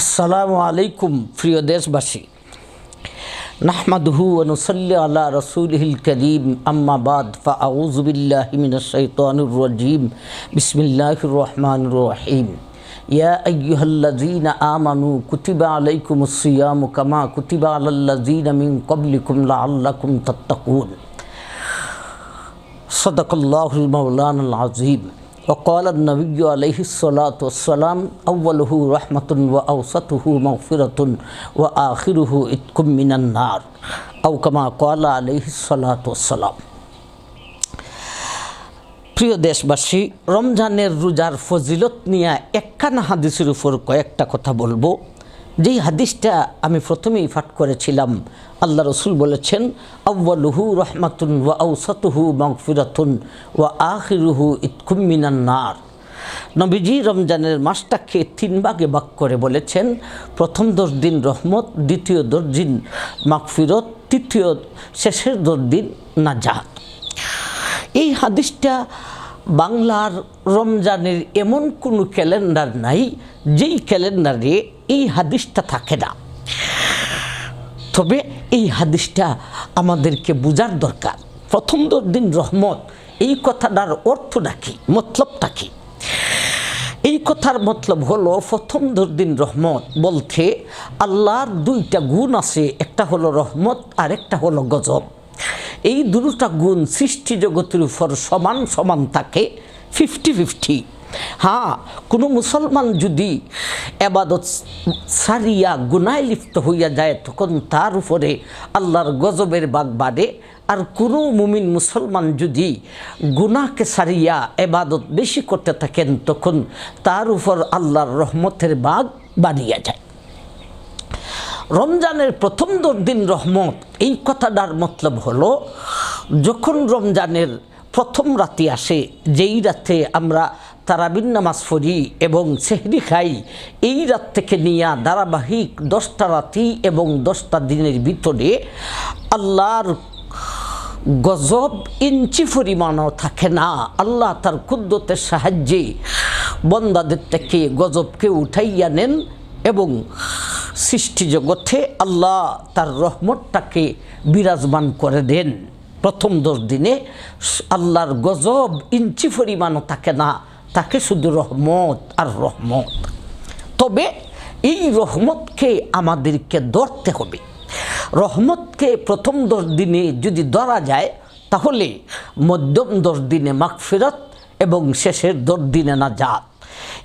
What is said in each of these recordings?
আসসালামু আলাইকুম, প্রিয় দেশবাসী। নাহমাদহু অনুসল্লি আল্লাহ রসুলহিল করিম আম্মাবাদ ফা আউজবিল্লাহিমিনশাইতানুরজিম বিসমিল্লাহ রহমান রহিম। ইয়া আইয়ুহাল্লাযীনা আমানু কুতিবা আলাইকুমুস সিয়ামু কামা কুতিবা আলাল্লাযীনা মিন ক্বাবলিকুম লাআল্লাকুম তাত্তাকুন। সদাকাল্লাহুল মাওলানাল আযীম। وقال النبي عليه الصلاة والسلام أوله رحمة وأوسطه مغفرة وآخره إتق من النار أو كما قال عليه الصلاة والسلام প্রিয় দেশবাসী রমজানের রোজার ফজিলত নিয়ে একখানা হাদিসের উপর কয়েকটা কথা বলবো যেই হাদিসটা আমি প্রথমেই পাঠ করেছিলাম, আল্লাহ রসুল বলেছেন আউ্বালুহু রহমাতুন ওয়া আউসাতুহু মগফিরাতুন ওয়া আখিরুহু ইতকুমিনান নার। নবীজি রমজানের মাসটাকে তিন ভাগে ভাগ করে বলেছেন, প্রথম দশ দিন রহমত, দ্বিতীয় দশ দিন মাগফিরত, তৃতীয় শেষের দশ দিন নাজাত। এই হাদিসটা বাংলার রমজানের এমন কোনো ক্যালেন্ডার নাই, যেই ক্যালেন্ডারে এই হাদিসটা থাকে না। তবে এই হাদিসটা আমাদেরকে বোঝার দরকার। প্রথম দিন রহমত, এই কথাটার অর্থটা কি মতলবটা কি? এই কথার মতলব হলো, প্রথম দিন রহমত বলতে আল্লাহর দুইটা গুণ আছে, একটা হলো রহমত আর একটা হলো গজব। এই দুটা গুণ সৃষ্টি জগতের উপর সমান সমান থাকে ফিফটি ফিফটি হ্যাঁ কোনো মুসলমান যদি এবাদত সারিয়া গুনায় লিপ্ত হইয়া যায়, তখন তার উপরে আল্লাহর গজবের বাগ বাড়ে আর কোনো মুমিন মুসলমান যদি গুনাকে সারিয়া এবাদত বেশি করতে থাকেন, তখন তার উপর আল্লাহর রহমতের বাগ বাড়িয়া যায়। রমজানের প্রথম দশ দিন রহমত। এই কথাটার মতলব হলো, যখন রমজানের প্রথম রাতে আসে, যেই রাতে আমরা তারাবিন নামাজ পড়ি এবং সেহরি খাই, এই রাত থেকে নিয়ে ধারাবাহিক দশটা রাতি এবং দশটা দিনের ভিতরে আল্লাহর গজব ইঞ্চি পরিমাণও থাকে না। আল্লাহ তার কুদ্দতের সাহায্যে বন্দাদের থেকে গজবকে উঠাইয়া নেন এবং সৃষ্টি জগতে আল্লাহ তার রহমতটাকে বিরাজমান করে দেন। প্রথম দশ দিনে আল্লাহর গজব ইঞ্চি পরিমাণও থাকে না, তাকে শুধু রহমত আর রহমত। তবে এই রহমতকে আমাদেরকে ধরতে হবে। রহমতকে প্রথম দশ দিনে যদি ধরা যায়, তাহলে মধ্যম দশ দিনে মাগফিরত এবং শেষের দশ দিনে না জাত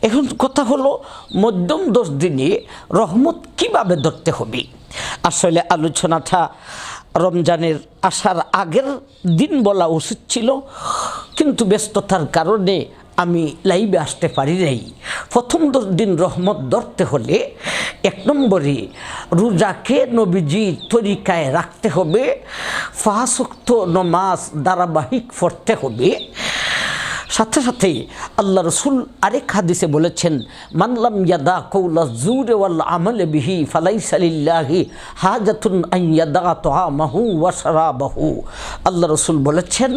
এখন কথা হলো, মধ্যম দশ দিনে রহমত কীভাবে ধরতে হবে? আসলে আলোচনাটা রমজানের আসার আগের দিন বলা উচিত ছিল, কিন্তু ব্যস্ততার কারণে আমি লাইভে আসতে পারি নাই। প্রথম দশ দিন রহমত ধরতে হলে এক নম্বরে রোজাকে নবীজি তরিকায় রাখতে হবে ফাহাসক্ত নমাজ ধারাবাহিক পড়তে হবে সাথে সাথে আল্লাহ রসুল আরেক হাদিসে বলেছেন মানলাম ইয়াদা কৌলা জুরে ওয়াল আমলে বিহি ফালাই সালিল্লাহি হাজাতুন আইয়াদা তোহা মাহু ওয়াসারা বাহু আল্লাহ রসুল বলেছেন,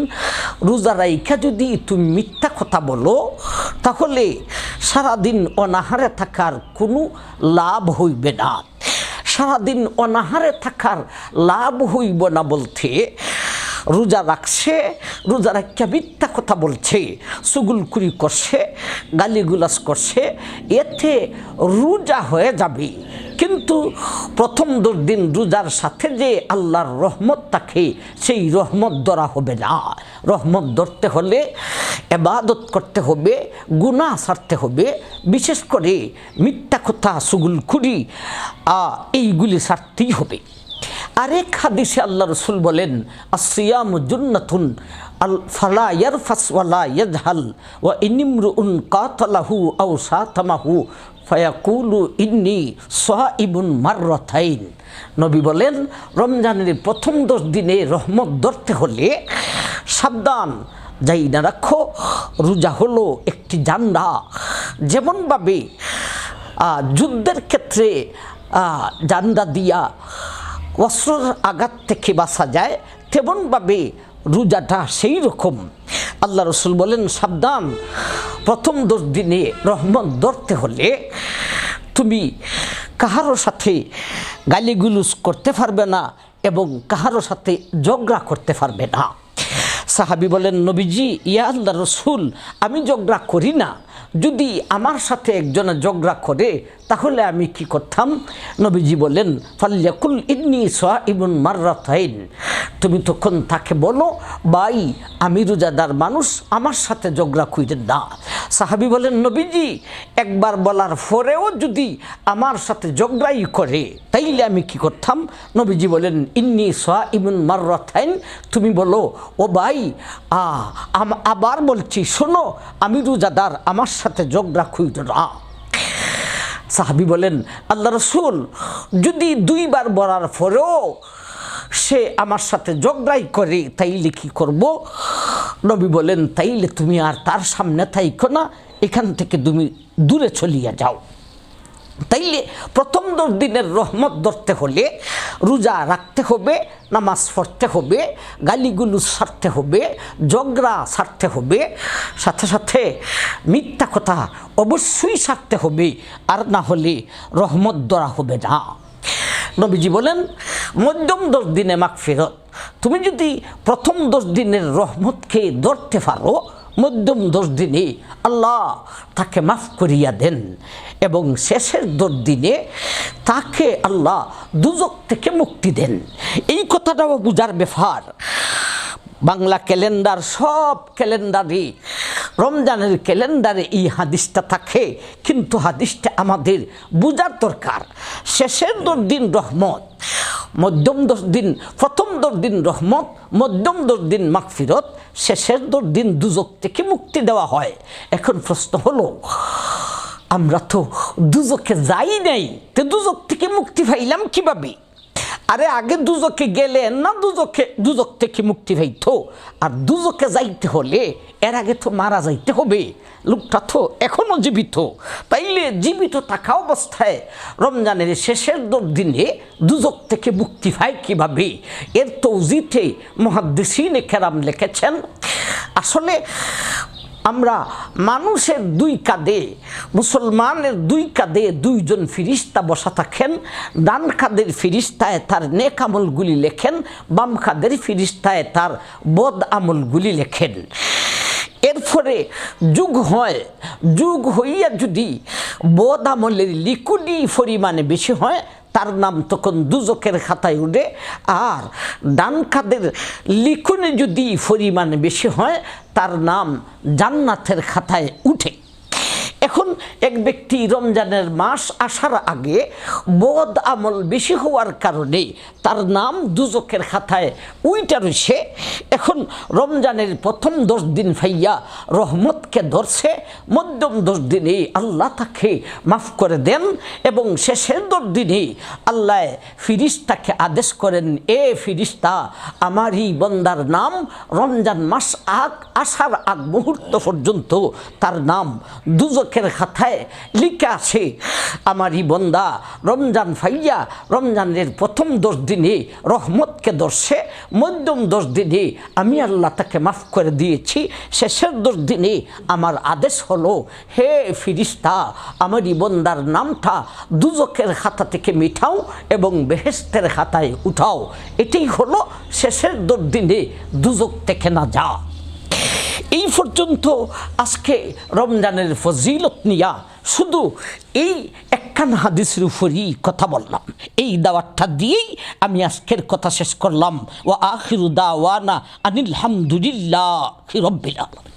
রোজা রাইখা যদি তুমি মিথ্যা কথা বলো, তাহলে সারাদিন অনাহারে থাকার কোনো লাভ হইবে না। সারাদিন অনাহারে থাকার লাভ হইব না বলতে রোজা রাখছে, রোজা রাখা মিথ্যা কথা বলছে সুগুলকুরি করছে গালিগুলাস করছে, এতে রোজা হয়ে যাবে। কিন্তু প্রথম দশ দিন রোজার সাথে যে আল্লাহর রহমত থাকে, সেই রহমত ধরা হবে না। রহমত ধরতে হলে এবাদত করতে হবে গুণা সারতে হবে। বিশেষ করে মিথ্যা কথা সুগুলকুরি এইগুলি সারতেই হবে। আরেক হাদিসে আল্লাহ রসুল বলেন আসিয়াম জুন্নাতুন আল ফালা ইয়ারফাস ওয়ালা ইয়াজহাল, ওয়া ইনিমরুন কাতালাহু আও সাতামাহু, ফায়াকুলু ইন্নি সাইবুন মাররাতাইন। নবী বলেন, রমজানের প্রথম দশ দিনে রহমত ধরতে হলে সাবধান, যাই না রাখো, রোজা হলো একটি জান্ডা যেমনভাবে যুদ্ধের ক্ষেত্রে জান্ডা দিয়া অস্ত্রের আঘাত থেকে বাঁচা যায় তেমনভাবে রোজাটা সেই রকম আল্লাহ রসুল বলেন, সাবধান। প্রথম দশ দিনে রহমত ধরতে হলে তুমি কাহারো সাথে গালিগুলুস করতে পারবে না এবং কাহারো সাথে ঝগড়া করতে পারবে না। সাহাবি বলেন, নবীজি, ইয়া আল্লাহ রসুল, আমি ঝগড়া করি না। যদি আমার সাথে একজনে ঝগড়া করে তাহলে আমি কি করতাম? নবীজি বলেন ফাল্লাকুল ইন্নি সোয়া ইবুন মার্রাতাইন। তুমি তখন তাকে বলো, ভাই, আমি রোজাদার মানুষ, আমার সাথে ঝগড়া কইরেন না। সাহাবি বলেন নবীজি, একবার বলার পরেও যদি আমার সাথে ঝগড়াই করে, তাইলে আমি কি করতাম? নবীজি বলেন ইন্নি সোয়া ইবুন মার্রাতাইন। তুমি বলো, ও ভাই, আ আবার বলছি, শোনো, আমি রোজাদার, আমার সাথে ঝগড়া খুঁজ না। সাহাবি বলেন, আল্লাহ রসুল, যদি দুইবার বলার পরেও সে আমার সাথে ঝগড়াই করে, তাইলে কি করব? নবী বলেন, তাইলে তুমি আর তার সামনে থাইকো না, এখান থেকে তুমি দূরে চলিয়া যাও। তাইলে প্রথম দশ দিনের রহমত ধরতে হলে রোজা রাখতে হবে, নামাজ পড়তে হবে, গালিগুলু সারতে হবে জগরা সারতে হবে, সাথে সাথে মিথ্যা কথা অবশ্যই সারতে হবে, আর না হলে রহমত ধরা হবে না। নবীজি বলেন, মধ্যম দশ দিনে মাগ ফেরত তুমি যদি প্রথম দশ দিনের রহমতকে ধরতে পারো মধ্যম দশ দিনে আল্লাহ তাকে মাফ করিয়া দেন এবং শেষের দশ দিনে তাকে আল্লাহ দুজক থেকে মুক্তি দেন। এই কথাটাও বুঝার ব্যাপার। বাংলা ক্যালেন্ডার, সব ক্যালেন্ডারে রমজানের ক্যালেন্ডারে এই হাদিসটা থাকে, কিন্তু হাদিসটা আমাদের বোঝার দরকার। শেষের দশ দিন রহমত, মধ্যম দশ দিন প্রথম দশ দিন রহমত, মধ্যম দশ দিন মাগফিরত, শেষের দশ দিন দুজক থেকে মুক্তি দেওয়া হয়। এখন প্রশ্ন হলো, আমরা তো দুজকে যাই নাই, তো দুজক থেকে মুক্তি পাইলাম কীভাবে? আরে আগে দুজকে গেলে না দুজকে, দুজক থেকে মুক্তি পাইতো। আর দুজকে যাইতে হলে এর আগে তো মারা যাইতে হবে। লোকটা তো এখনও জীবিত। তাইলে জীবিত থাকা অবস্থায় রমজানের শেষের দশ দিনে দুজক থেকে মুক্তি পায় কীভাবে? এর তৌজিতে মহাদ্দেশিনে কেরাম লিখেছেন, আসলে আমরা মানুষের দুই কাঁধে, মুসলমানের দুই কাঁধে দুইজন ফিরিস্তা বসা থাকেন, ডান কাঁধের ফিরিস্তায় তার নেক আমলগুলি লেখেন, বাম কাঁধের ফিরিস্তায় তার বদ আমলগুলি লেখেন। এরপরে যুগ হয়, যুগ হইয়া যদি বদ আমলের লিকুডি পরিমাণে বেশি হয় তার নাম তখন দুজকের খাতায় উঠে, আর ডান খাদের লিখনে যদি পরিমাণ বেশি হয়, তার নাম জান্নাতের খাতায় উঠে। এখন এক ব্যক্তি রমজানের মাস আসার আগে বদ আমল বেশি হওয়ার কারণে তার নাম দুজকের খাতায় উইটা রয়েছে। এখন রমজানের প্রথম দশ দিন ফাইয়া রহমতকে ধরছে, মধ্যম দশ দিনে আল্লাহ তাকে মাফ করে দেন এবং শেষের দশ দিনে আল্লাহ ফিরিস্তাকে আদেশ করেন, এ ফিরিস্তা, আমারই বন্দার নাম রমজান মাস আগ আসার আগ মুহূর্ত পর্যন্ত তার নাম দুজকের খাতায় লিখে আছে, আমারই বন্দা, রমজান ফাইয়া, রমজানের প্রথম দশ দিনে রহমতকে দর্শে মধ্যম দশ দিনে আমি আল্লাহ তাকে মাফ করে দিয়েছি, শেষের দশ দিনে আমার আদেশ হলো, হে ফিরিস্তা, আমারই বন্দার নামটা দুজকের খাতা থেকে মিঠাও এবং বেহেস্তের খাতায় উঠাও। এটাই হলো শেষের দশ দিনে দুজক থেকে না যা এই পর্যন্ত আজকে রমজানের ফজিলত নিয়া শুধু এই একখান হাদিসের উপরই কথা বললাম। এই দাওয়াতটা দিয়েই আমি আজকের কথা শেষ করলাম। ও আখিরু দাওয়ানা আনিল হামদুলিল্লাহ রব্বিল আলামিন।